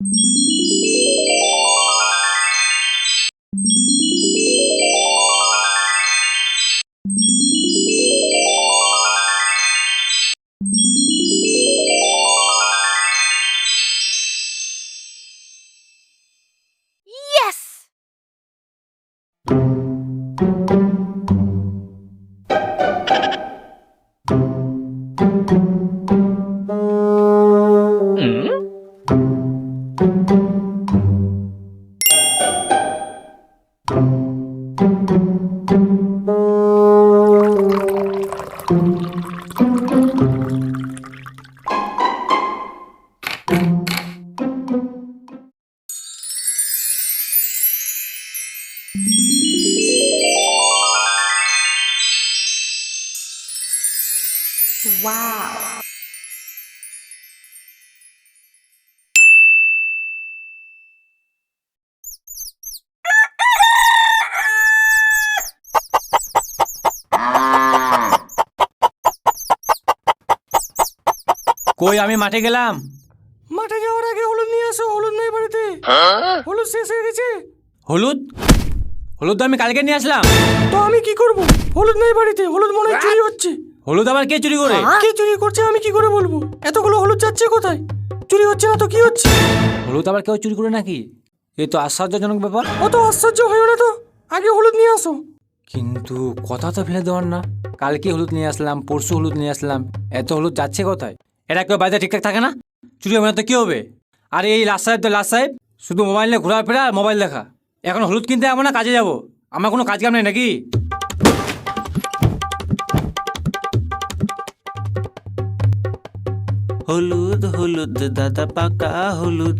you কই আমি মাঠে গেলাম? মাঠে যাওয়ার আগে হলুদ নিয়ে আসো হলুদ নেই বাড়িতে। হলুদ শেষ হয়ে গেছে। হলুদ? হলুদ তো আমি কালকে নিয়ে আসলাম। তো আমি কি করব? হলুদ নেই বাড়িতে হলুদ মনে হয় চুরি হচ্ছে। হলুদ আবার কে চুরি করে? কে চুরি করছে আমি কি করে বলব? এতগুলো হলুদ যাচ্ছে কোথায়? চুরি হচ্ছে না তো কি হচ্ছে? হলুদ আবার কেউ চুরি করে নাকি? এ তো আশ্চর্যজনক ব্যাপার। অত আশ্চর্য হয়েও না তো। আগে হলুদ নিয়ে আসো। কিন্তু কথা তো ফেলে দেওয়ার না। কালকে হলুদ নিয়ে আসলাম পরশু হলুদ নিয়ে আসলাম। এত হলুদ যাচ্ছে কোথায়? এরা কেউ বাড়িতে ঠিকঠাক থাকে না? চুরি হবে না তো কী হবে? আর এই লাস্ট সাহেব তো লাস্ট সাহেব শুধু মোবাইল নিয়ে ঘোরাফেরা আর মোবাইল দেখা। এখন হলুদ কিনতে যাব না কাজে যাব। আমার কোনো কাজ কাম নেই নাকি? হলুদ হলুদ দাদা পাকা হলুদ।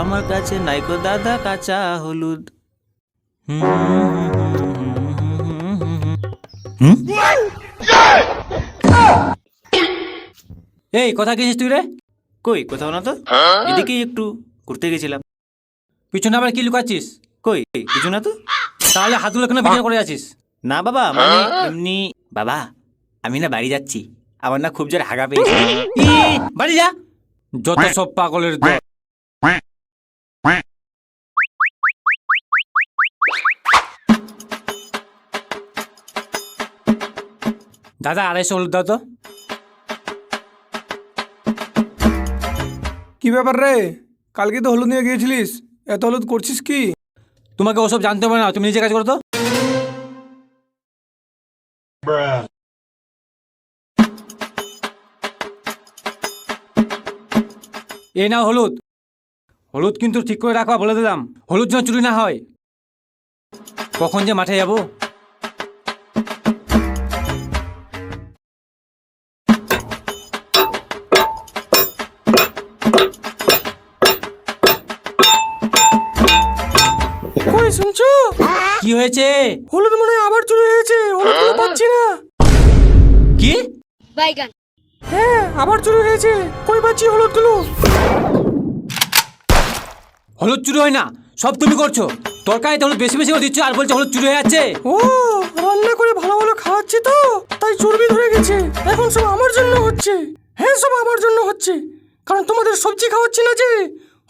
আমার কাছে নাইকো দাদা কাঁচা হলুদ। হুম, হুম? এই কথা কিনিস তুই রে? কই কোথাও না তো? এদিকেই একটু ঘুরতে গেছিলাম। পিছনে আবার কি লুকাচ্ছিস? কই কিছু না তো? তাহলে হাতগুলো কেন পিছনে করে আছিস? না বাবা মানে এমনি বাবা আমি না বাড়ি যাচ্ছি। আমার না খুব জোর হাগা পেয়েছে। বাড়ি যা। যত সব পাগলের দল। দাদা আড়াইশো হলুদ দাও তো। কি ব্যাপার রে? কালকে তো হলুদ নিয়ে গিয়েছিলিস। এত হলুদ করছিস কি? তোমাকে ওসব জানতে হবে না, তুমি নিজে কাজ করো তো। এই নাও হলুদ। হলুদ কিন্তু ঠিক করে রাখবা বলে দিলাম, হলুদ যেন চুরি না হয়। কখন যে মাঠে যাব? কি হয়েছে? হলুদ মনে হয় আবার চুরি হয়েছে হলুদ তো পাচ্ছি না। কি? Baigan. হ্যাঁ আবার চুরি হয়েছে। কই পাচ্ছি হলুদগুলো? হলুদ চুরি হয় না সব তুমি করছ। তরকারিতে হলুদ বেশি বেশি দিচ্ছ আর বলছো হলুদ চুরি হয়ে যাচ্ছে। ও রান্না করে ভালো ভালো খাওয়াচ্ছি তো তাই চর্বি ধরে গেছে। এখন সব আমার জন্য হচ্ছে। হ্যাঁ সব আমার জন্য হচ্ছে। কারণ তোমাদের সবজি খাওয়াচ্ছি না যে।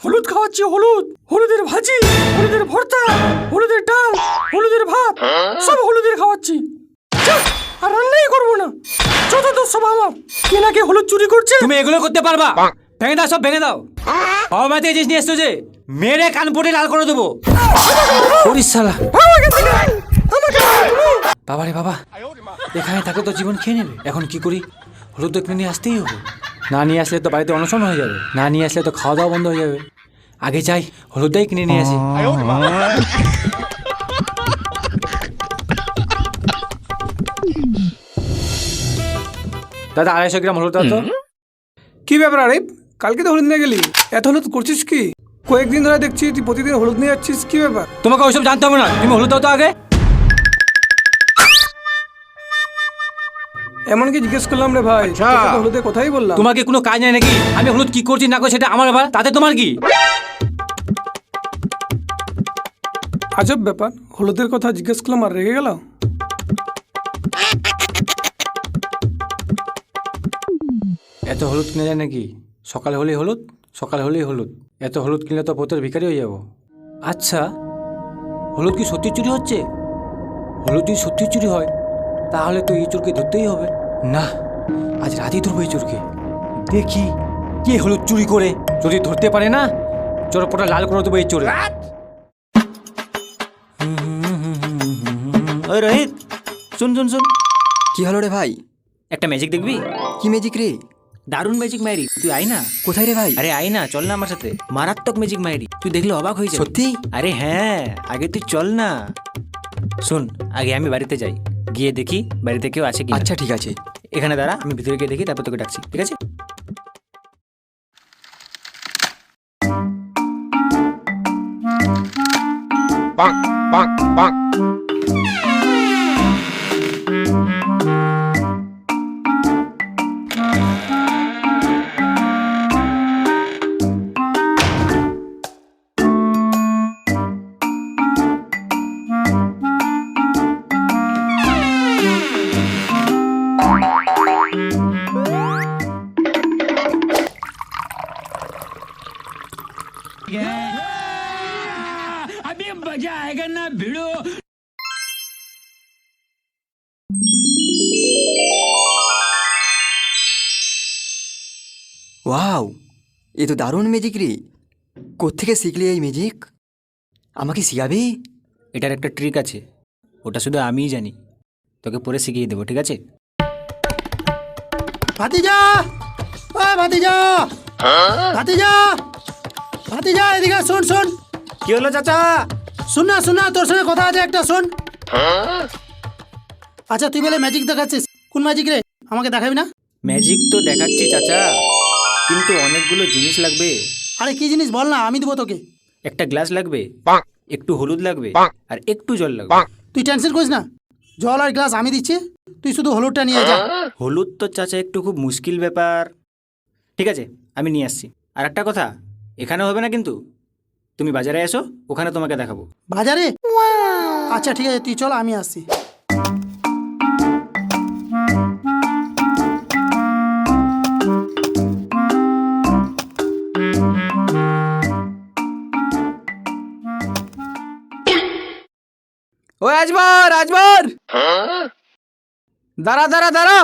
হলুদ খাওয়াচ্ছি হলুদ। হলুদের ভাজি হলুদের ভর্তা হলুদের ডাল হলুদের ভাত সব হলুদের খাওয়াচ্ছি। আর রান্নাই করব না। যত দোষ সব আমার। কে নাকি হলুদ চুরি করছে? তুমি এগুলো করতে পারবা। ভেঙে দাও সব ভেঙে দাও। বাবা মাতে জিনিস নিয়ে এসছো যে মেরে কান পটে লাল করে দেবো। বাবা রে বাবা এখানে থাকে তো জীবন খেয়ে নেবে। এখন কি করি? হলুদ তো কিনে নিয়ে আসতেই হবে। না নিয়ে আসলে তো বাড়িতে অনশন হয়ে যাবে। না নিয়ে আসলে তো খাওয়া দাওয়া বন্ধ হয়ে যাবে। আগে যাই হলুদটাই কিনে নিয়ে আসি। দাদা আড়াইশো গ্রাম হলুদ তো। কি ব্যাপার আরিফ? কালকে তো হলুদ নিয়ে গেলি। এত হলুদ করছিস কি? কয়েকদিন ধরে দেখছি তুই প্রতিদিন হলুদ নিয়ে যাচ্ছিস কি ব্যাপার? তোমাকে ওইসব জানতে হবে না। তুমি হলুদ দাও তো আগে। এমন কি জিজ্ঞেস করলাম রে ভাই? তো হলুদের কথাই বললাম। তোমার কি কোনো কাজ নাই নাকি? আমি হলুদ কি করছি না করছি সেটা আমার ব্যাপার তাতে তোমার কি? আজব ব্যাপার হলুদের কথা জিজ্ঞেস করলাম আর রেগে গেল এত হলুদ কিনে যায় নাকি? সকাল হলেই হলুদ সকাল হলেই হলুদ। এত হলুদ কিনলে তো পথের ভিখারি হয়ে যাব। আচ্ছা হলুদ কি সত্যি চুরি হচ্ছে? হলুদ যদি সত্যি চুরি হয় তাহলে তো এই চোরকে ধরতেই হবে। না আজ রাতেই ধরবো এই চোরকে। দেখি কে হলুদ চুরি করে। যদি ধরতে পারে না চোর চোরপটা লাল করে দেবো এই চোরে। ওই রোহিত শুন শুন শুন। কি হলো রে ভাই? একটা ম্যাজিক দেখবি? কি ম্যাজিক রে? দারুণ ম্যাজিক মাইরি। তুই আয় না। কোথায় রে ভাই? আরে আয় না চল না আমার সাথে। মারাত্মক ম্যাজিক মাইরি। তুই দেখলে অবাক হয়ে যাবি। সত্যি? আরে হ্যাঁ আগে তুই চল না। শোন আগে আমি বাড়িতে যাই। গিয়ে দেখি বাড়িতে কেউ আছে কি আচ্ছা ঠিক আছে। এখানে দাঁড়া আমি ভিতরে গিয়ে দেখি তারপর তোকে ডাকছি ঠিক আছে? ওয়াও এ তো দারুণ ম্যাজিক রে কোত্থেকে শিখলি এই ম্যাজিক আমাকে শিখাবি এটার একটা ট্রিক আছে ওটা শুধু আমিই জানি তোকে পরে শিখিয়ে দেবো ঠিক আছে ভাতিজা ও ভাতিজা ভাতিজা ভাতিজা এদিকে শোন শোন কি হলো চাচা শোন না শোন না তোর সঙ্গে কথা আছে একটা শোন। আচ্ছা তুই বলে ম্যাজিক দেখাচ্ছিস। কোন ম্যাজিক রে? আমাকে দেখাবি না? ম্যাজিক তো দেখাচ্ছি চাচা। কিন্তু অনেকগুলো জিনিস লাগবে। আরে কি জিনিস? বল না আমি দেবো তোকে। একটা গ্লাস লাগবে একটু হলুদ লাগবে আর একটু জল লাগবে। তুই টেনশন করিস না। জল আর গ্লাস আমি দিচ্ছি। তুই শুধু হলুদটা নিয়ে যা। হলুদ তো চাচা একটু খুব মুশকিল ব্যাপার। ঠিক আছে আমি নিয়ে আসছি। আর একটা কথা এখানে হবে না কিন্তু? তুমি বাজারে এসো ওখানে তোমাকে দেখাবো। বাজারে? আচ্ছা ঠিক আছে তুই চল আমি আসি ও আজবার আজবার! দাঁড়া দাঁড়া দাঁড়া!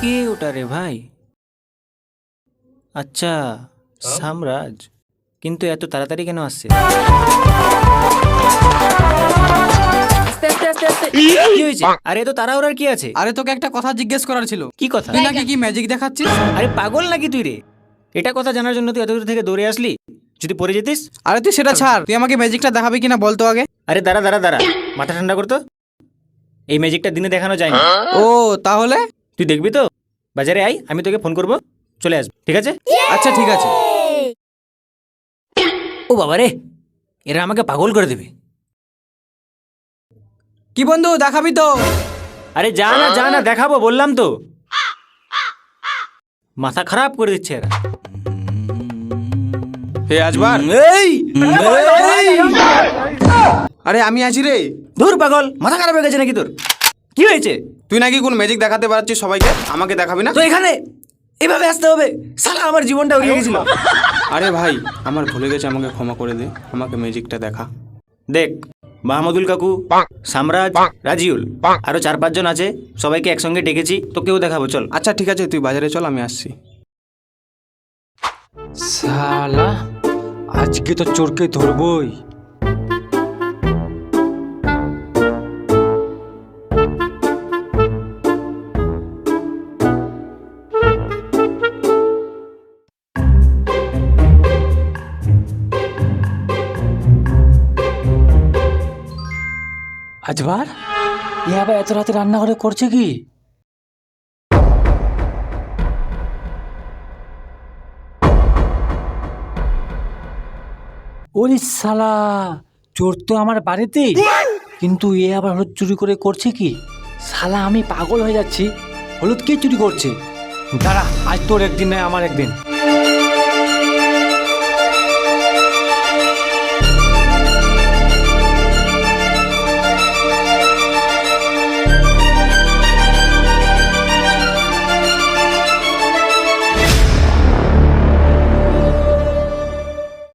কে ওটা রে ভাই? আচ্ছা। সামরাজ কিন্তু এত তাড়াতাড়ি কেন আসছে? কি হয়েছে? আরে এত তাড়াহুড়ার কি আছে? আরে তোকে একটা কথা জিজ্ঞেস করার ছিল। কি কথা? তুই নাকি কি ম্যাজিক দেখাচ্ছিস? আরে পাগল নাকি তুই রে? এটা কথা জানার জন্য তুই এত দূর থেকে দৌড়ে আসলি? যদি পড়ে যেতিস? আরে তুই সেটা ছাড়। তুই আমাকে ম্যাজিকটা দেখাবি কিনা বলতো আগে। আরে দাঁড়া দাঁড়া দাঁড়া। মাথা ঠান্ডা করতো এই ম্যাজিকটা দিনে দেখানো যায় না। ও তাহলে? তুই দেখবি তো? বাজারে আই আমি তোকে ফোন করব। চলে আসবি। ঠিক আছে? আচ্ছা ঠিক আছে। ও বাবা রে এরা আমাকে পাগল করে দেবে। কি বন্ধু দেখাবি তো? আরে যা না যা না দেখাবো বললাম তো। মাথা খারাপ করে দিচ্ছে এরা। হে আজবার। এই আরে আমি আছি রে। ধুর পাগল মাথা খারাপ হয়ে গেছে নাকি তোর? কি হয়েছে? তুই নাকি কোন ম্যাজিক দেখাতে পারছিস সবাইকে? আমাকে দেখাবি না? তো এখানে এভাবে আসতে হবে। সালা আমার জীবনটা উড়িয়ে গেছিল আরে ভাই আমার ভুলে গেছে আমাকে ক্ষমা করে দে। আমাকে ম্যাজিকটা দেখা। দেখ মাহমুদুল কাকু সামরাজ রাজিউল আরও চার পাঁচজন আছে। সবাইকে একসঙ্গে ডেকেছি তোকেও দেখাবো চল। আচ্ছা ঠিক আছে তুই বাজারে চল আমি আসছি। সালা আজকে তো চোরকে ধরবই। আজবার? এ আবার এত রাতে রান্নাঘরে করছে কি? ওরে সালা চোর তো আমার বাড়িতে। কিন্তু এ আবার হলুদ চুরি করে করছে কি? শালা, আমি পাগল হয়ে যাচ্ছি। হলুদ কে চুরি করছে? দাঁড়া, আজ তোর একদিন নয়, আমার একদিন।